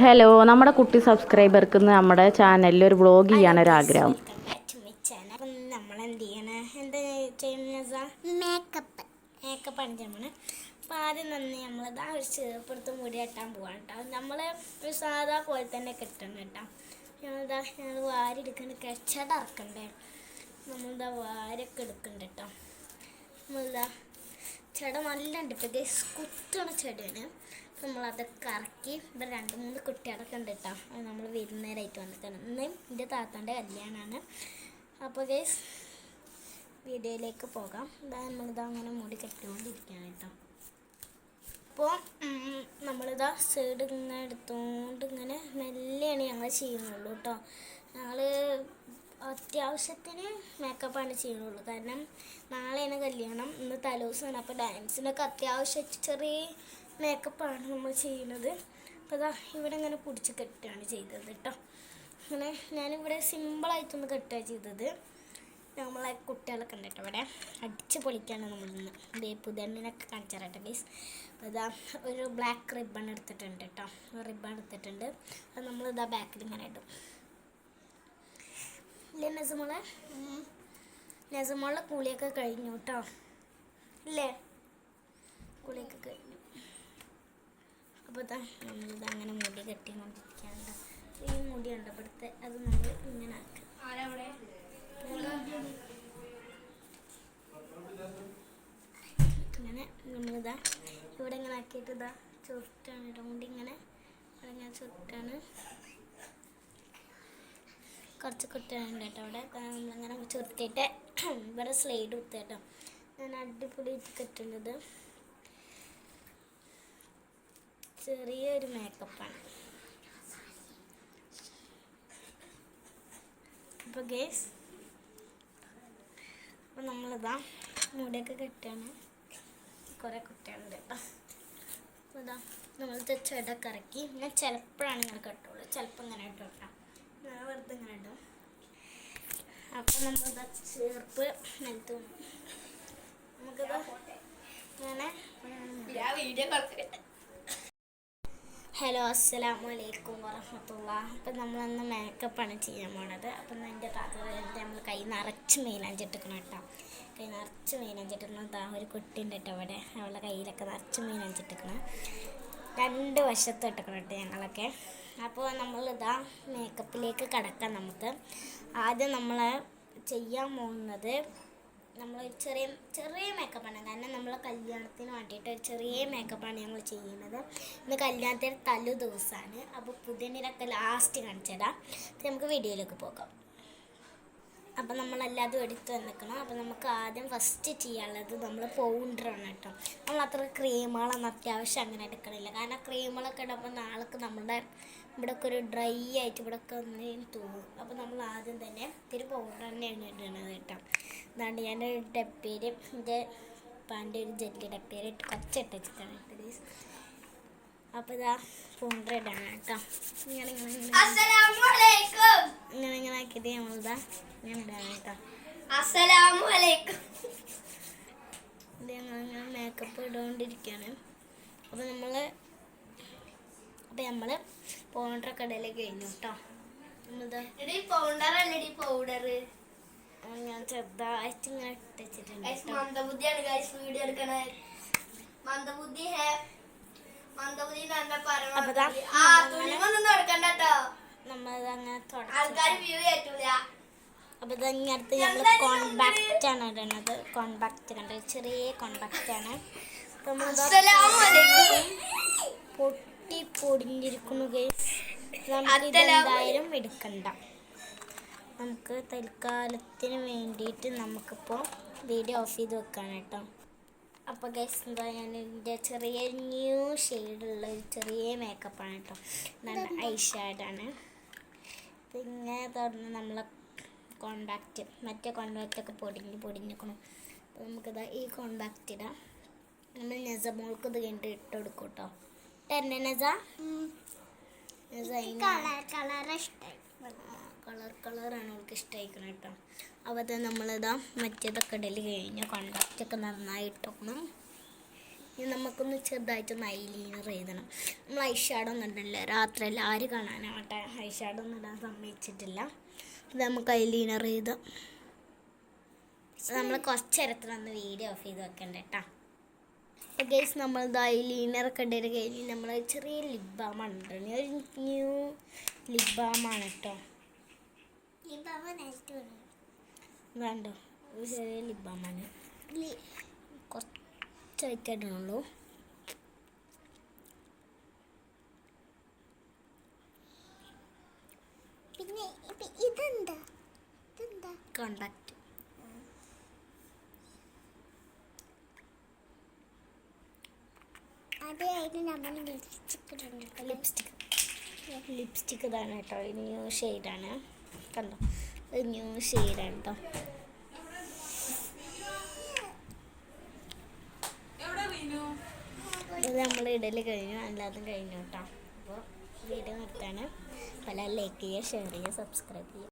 Hello നമ്മുടെ കുട്ടി സബ്സ്ക്രൈബർക്ക് നമ്മുടെ ചാനലിൽ ഒരു വ്ളോഗ് ചെയ്യാനൊരു ആഗ്രഹം. അപ്പം നമ്മൾ എന്ത് ചെയ്യണ എന്താ ചെയ്യുന്നത് മേക്കപ്പ് മേക്കപ്പ് ആണ് ചെയ്യണ അപ്പോൾ ആദ്യം തന്നെ നമ്മളിതാ ഒരു ചേർപ്പെടുത്ത് മുടി കെട്ടാൻ പോവാണ് കേട്ടോ നമ്മൾ ഒരു സാധാ പോലെ തന്നെ കെട്ടണം കേട്ടോ ഞങ്ങളിതാ ഞങ്ങൾ വാരി എടുക്കണ്ട കെച്ചട ഇറക്കണ്ടേ. നമ്മളിതാ വാരൊക്കെ എടുക്കണ്ട കേട്ടോ നമ്മളിതാ ചെട നല്ല ഉണ്ട് ഇപ്പം കുത്തണ ചെടിയാണ്. നമ്മളതൊക്കെ കറക്കി ഇവിടെ രണ്ട് മൂന്ന് കുട്ടികളൊക്കെ ഉണ്ട് കേട്ടോ. അത് നമ്മൾ വിരുന്നേരമായിട്ട് വന്നിട്ടാണ്. ഇന്ന് എന്റെ താത്താന്റെ കല്യാണമാണ്. അപ്പോൾ ഗൈസ് വീഡിയോയിലേക്ക് പോകാം. ഇതാ നമ്മളിതാ അങ്ങനെ മുടി കെട്ടിക്കൊണ്ടിരിക്കുകയാണ് കേട്ടോ. അപ്പോൾ നമ്മളിതാ സൈഡ് ഇങ്ങനെ എടുത്തുകൊണ്ട് ഇങ്ങനെ മെല്ലെയാണ് ഞങ്ങൾ ചെയ്യുന്നുള്ളൂ കേട്ടോ. ഞങ്ങൾ അത്യാവശ്യത്തിന് മേക്കപ്പാണ് ചെയ്യുന്നുള്ളൂ. കാരണം നാളെയാണ് കല്യാണം. ഇന്ന് തലേദിവസമാണ് അപ്പോൾ ഡാൻസിനൊക്കെ അത്യാവശ്യം ചെറിയ മേക്കപ്പാണ് നമ്മൾ ചെയ്യുന്നത്. അപ്പോൾ ഇതാ ഇവിടെ ഇങ്ങനെ പിടിച്ച് കെട്ടുകയാണ് ചെയ്തത് കേട്ടോ. അങ്ങനെ ഞാനിവിടെ സിമ്പിളായിട്ടൊന്ന് കെട്ടുക ചെയ്തത്. നമ്മളെ കുട്ടികളൊക്കെ ഉണ്ട് കേട്ടോ ഇവിടെ. അടിച്ച് പൊളിക്കാണ് നമ്മളിന്ന് ദേ പുതിയണ്ണിനൊക്കെ കാണിച്ചു തരട്ടെ പ്ലീസ് ഇതാ ഒരു ബ്ലാക്ക് റിബൺ എടുത്തിട്ടുണ്ട് കേട്ടോ. റിബൺ എടുത്തിട്ടുണ്ട്. അത് നമ്മൾ ഇതാ ബാക്കിൽ ഇങ്ങനെ ഇടും. ഇല്ലേ നെസമോളെ നെസമോളെ കുളിയൊക്കെ കഴിഞ്ഞു കേട്ടോ. ഇല്ലേ? കുളിയൊക്കെ കഴിഞ്ഞു. അപ്പോൾ ഇതാ നമ്മളിത് അങ്ങനെ മുടി കെട്ടിക്കൊണ്ടിരിക്കുകയാണ് ഈ മുടി ഉണ്ട് ഇവിടുത്തെ അത് നമ്മൾ ഇങ്ങനെ ആക്കുക ഇങ്ങനെ നമ്മളിതാ ഇവിടെ ഇങ്ങനെ ആക്കിയിട്ട് ഇതാ ചുരുട്ടാണ് കേട്ടോ. ഇങ്ങനെ ഇവിടെ ഇങ്ങനെ ചുരുട്ടാണ്. കുറച്ച് കുട്ടികളുണ്ട് കേട്ടോ അവിടെ നമ്മളിങ്ങനെ ചുരുത്തിയിട്ട് ഇവിടെ സ്ലൈഡ് കുത്ത കേട്ടോ. ഞാൻ അടിപൊളി കെട്ടുന്നത് ചെറിയൊരു മേക്കപ്പാണ് അപ്പോൾ ഗേസ് അപ്പോൾ നമ്മളിതാ മുടിയൊക്കെ കെട്ടാണ് കുറേ കുട്ടികളുണ്ട് കേട്ടോ. അപ്പോൾ ഇതാ നമ്മളത്തെ ചെടൊക്കെ ഇറക്കി. ഞാൻ ചിലപ്പോഴാണ് ഇങ്ങനെ കെട്ടുള്ളൂ. ചിലപ്പോൾ ഇങ്ങനെ ഇട്ടു ഞാൻ വെറുതെ ഇങ്ങനെ ഇടും. അപ്പോൾ നമ്മളിതാ ചേർപ്പ് നിലത്ത് നമുക്കിത് ഇങ്ങനെ ഹലോ അസ്സാം വലൈക്കും വറഹമത്തുള്ള അപ്പം നമ്മളന്ന് മേക്കപ്പാണ് ചെയ്യാൻ പോണത്. അപ്പം എന്റെ താത്ത നമ്മൾ കൈ നിറച്ച് മീനഞ്ചിട്ടിരിക്കണം കേട്ടോ. കൈ നിറച്ച് മീനഞ്ചിട്ടിരിക്കണം ദാ ഒരു കുട്ടി ഉണ്ട് കേട്ടോ അവിടെ. അവളുടെ കയ്യിലൊക്കെ നിറച്ച് മീനഞ്ചിട്ടിരിക്കണം രണ്ട് വശത്ത് ഇട്ടിക്കണം കേട്ടോ ഞങ്ങളൊക്കെ. അപ്പോൾ നമ്മളിതാ മേക്കപ്പിലേക്ക് കടക്കാം നമുക്ക്. ആദ്യം നമ്മൾ ചെയ്യാൻ പോകുന്നത് നമ്മൾ ചെറിയ ചെറിയ മേക്കപ്പാണ് കാരണം നമ്മൾ കല്യാണത്തിന് വേണ്ടിയിട്ട് ഒരു ചെറിയ മേക്കപ്പാണ് ഞങ്ങൾ ചെയ്യുന്നത്. ഇന്ന് കല്യാണത്തിന് തലു ദിവസമാണ് അപ്പോൾ പുതിയ നിരക്ക് ലാസ്റ്റ് കാണിച്ചതാ നമുക്ക് വീഡിയോയിലേക്ക് പോകാം. അപ്പം നമ്മളെല്ലാതും എടുത്ത് വന്നിക്കണം അപ്പം നമുക്ക് ആദ്യം ഫസ്റ്റ് ചെയ്യാനുള്ളത് നമ്മൾ പൗഡറാണ് കേട്ടോ. നമ്മൾ അത്ര ക്രീമുകളൊന്നും അത്യാവശ്യം അങ്ങനെ എടുക്കണില്ല. കാരണം ക്രീമുകളൊക്കെ ഇടുമ്പോൾ നാളേക്ക് നമ്മുടെ ഇവിടെയൊക്കെ ഒരു ഡ്രൈ ആയിട്ട് ഇവിടെയൊക്കെ ഒന്ന് തോന്നും. അപ്പോൾ നമ്മൾ ആദ്യം തന്നെ ഇത്തിരി പൗഡർ തന്നെയാണ് ഇടുന്നത് കേട്ടോ. അതാണ്ട് ഞാൻ ഡപ്പേര് എന്റെ പാന്റെ ഒരു ജെല്ലി ഡപ്പേര് ഇട്ട് കുറച്ചിട്ട് വെച്ചിട്ടാണ് ഇട്ടത്. അപ്പോൾ ഇതാ പൗഡർ ഇടാണ് കേട്ടോ. ഇങ്ങനെ ഇങ്ങനെ ഇങ്ങനെ ആക്കിയിട്ട് നമ്മളിതാ ഇങ്ങനെ ഇടാണ് കേട്ടോ ഇത് ഞങ്ങൾ മേക്കപ്പ് ഇട്ടുകൊണ്ടിരിക്കുകയാണ് അപ്പോൾ നമ്മൾ അപ്പോൾ നമ്മൾ പൗഡറൊക്കെ ഇടയിലേക്ക് കഴിഞ്ഞു കേട്ടോ. പൗഡർ ഞാൻ ചെറുതായിട്ട് ഇങ്ങനെ ഇട്ട് വെച്ചിട്ടുണ്ട് കേട്ടോ. മന്ദബുദ്ധിയാണ് വീഡിയോ എടുക്കണേ. മന്ദബുദ്ധി ഹേ അപ്പൊ കോൺടാക്റ്റ് ആണ് ഇടുന്നത് കോൺടാക്റ്റ് കണ്ട് ചെറിയ കോൺടാക്റ്റ് ആണ്. പൊട്ടി പൊടിഞ്ഞിരിക്കുന്നു എന്തായാലും എടുക്കണ്ട. നമുക്ക് തൽക്കാലത്തിന് വേണ്ടിയിട്ട് നമുക്കിപ്പോൾ വീഡിയോ ഓഫ് ചെയ്ത് വെക്കാണ് കേട്ടോ. അപ്പോൾ ഗൈസ് എന്താ ഞാൻ എന്റെ ചെറിയ ന്യൂ ഷെയ്ഡുള്ള ഒരു ചെറിയ മേക്കപ്പാണ് കേട്ടോ നല്ല ഐ ഷാഡാണ് പിന്നെ തുടർന്ന് നമ്മളെ കോണ്ടാക്റ്റ് മറ്റേ കോണ്ടാക്റ്റ് ഒക്കെ പൊടിഞ്ഞ് പൊടിഞ്ഞിക്കണം അപ്പോൾ നമുക്കിതാ ഈ കോണ്ടാക്റ്റ് ഇടാം. നമ്മൾ നെസമോൾക്ക് ഇത് കഴിഞ്ഞിട്ട് ഇട്ട് കൊടുക്കും കേട്ടോ തന്നെ നെസ നെസ കളർ കളർ ഇഷ്ടമായി കളർ കളറാണ് അവൾക്ക് ഇഷ്ടമായിക്കണം കേട്ടോ. അപ്പോൾ നമ്മളിതാ മറ്റേതൊക്കെ ഇടൽ കഴിഞ്ഞ് കോണ്ടാക്റ്റ് ഒക്കെ നന്നായി ഇട്ടോക്കണം ഇനി നമുക്കൊന്ന് ചെറുതായിട്ടൊന്ന് ഐലീനർ എഴുതണം. നമ്മൾ ഐഷാഡോ ഒന്നും ഇടില്ല രാത്രി ആര് കാണാനാവട്ടെ? ഐഷാഡോ ഒന്നും ഇടാൻ സമ്മതിച്ചിട്ടില്ല. അത് നമുക്ക് ഐലീനർ എഴുതാം. നമ്മൾ കുറച്ച് നേരത്തിനൊന്ന് വീഡിയോ ഓഫ് ചെയ്ത് വെക്കണ്ട കേട്ടോ. ഗേസ് നമ്മൾ ഐലീനറൊക്കെ ഇടയിൽ കഴിഞ്ഞ് നമ്മൾ ചെറിയ ലിപ് ബാമാണ് ഇടുന്നത് ഒരു ന്യൂ ലിപ് ബാമാണ് കേട്ടോ. വേണ്ടോ. ഒരു ചെറിയ ലിബാമാണ് ബാമാണ് കുറച്ചായിട്ട് ഇടണുള്ളൂ പിന്നെ ഇതെന്താ? ഇതെന്താ? കോണ്ടാക്ട് അതായത് നമ്മൾ ലിപ്സ്റ്റിക് ലിപ്സ്റ്റിക് ലിപ്സ്റ്റിക് ഇതാണ് കേട്ടോ ഇനി ഷെയ്ഡാണ് കണ്ടോ? ഇത് ചെയ്യണം കേട്ടോ ഇത് നമ്മൾ ഇടൽ കഴിഞ്ഞു അല്ലാതും കഴിഞ്ഞു കേട്ടോ. അപ്പോൾ വീഡിയോ നിർത്താണ്. പല ലൈക്ക് ചെയ്യുക ഷെയർ ചെയ്യുക സബ്സ്ക്രൈബ് ചെയ്യുക.